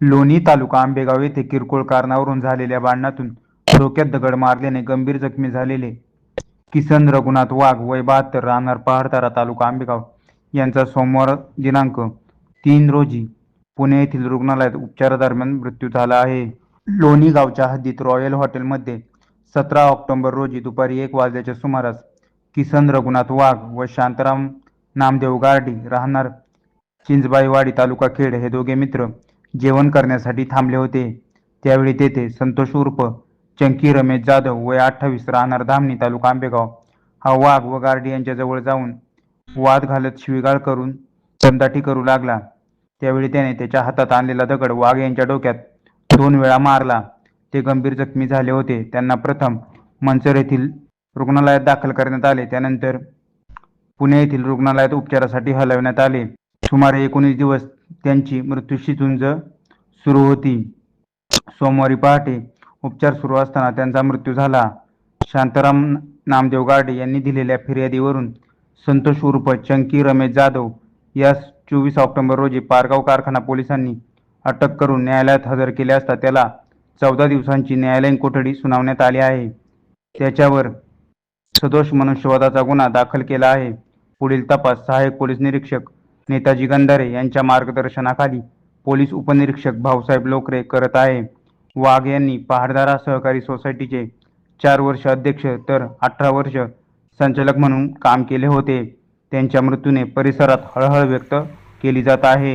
लोणी तालुका आंबेगाव येथे किरकोळ कारणावरून झालेल्या भांडणातून डोक्यात दगड मारल्याने गंभीर जखमी झालेले किसन रघुनाथ वाघ वय बहात्तर राहणार पहाडतारा तालुका आंबेगाव यांचा सोमवार दिनांक तीन रोजी पुणे येथील रुग्णालयात उपचारादरम्यान मृत्यू झाला आहे. लोणी गावच्या हद्दीत रॉयल हॉटेलमध्ये सतरा ऑक्टोबर रोजी दुपारी एक वाजल्याच्या सुमारास किसन रघुनाथ वाघ व शांताराम नामदेव गार्डी राहणार चिंचबाईवाडी तालुका खेड हे दोघे मित्र जेवण करण्यासाठी थांबले होते. त्यावेळी तेथे संतोष उर्फ चंकी रमेश जाधव वय अठ्ठावीस राहणार धामणी तालुका आंबेगाव. हा वाघ व गार्डी यांच्या जवळ जाऊन वाद घालत शिवीगाळ करून दमदाटी करू लागला. त्यावेळी त्याने त्याच्या हातात आणलेला दगड वाघ यांच्या डोक्यात दोन वेळा मारला. ते गंभीर जखमी झाले होते. त्यांना प्रथम मंचर येथील रुग्णालयात दाखल करण्यात आले. त्यानंतर पुणे येथील रुग्णालयात उपचारासाठी हलवण्यात आले. सुमारे एकोणीस दिवस त्यांची मृत्यूशी झुंज सुरू होती. सोमवारी पहाटे उपचार सुरू असताना त्यांचा मृत्यू झाला. शांताराम नामदेव गाडे यांनी दिलेल्या फिर्यादीवरून संतोष उर्फ चंकी रमेश जाधव यास चोवीस ऑक्टोबर रोजी पारगाव कारखाना पोलिसांनी अटक करून न्यायालयात हजर केले असता त्याला चौदा दिवसांची न्यायालयीन कोठडी सुनावण्यात आली आहे. त्याच्यावर सदोष मनुष्यवादाचा गुन्हा दाखल केला आहे. पुढील तपास सहाय्यक पोलीस निरीक्षक नेताजी गंधारे यांच्या मार्गदर्शनाखाली पोलीस उपनिरीक्षक भाऊसाहेब लोकरे करत आहे. वाघ यांनी पहाडदारा सहकारी सोसायटीचे चार वर्ष अध्यक्ष तर अठरा वर्ष संचालक म्हणून काम केले होते. त्यांच्या मृत्यूने परिसरात हळहळ व्यक्त केली जात आहे.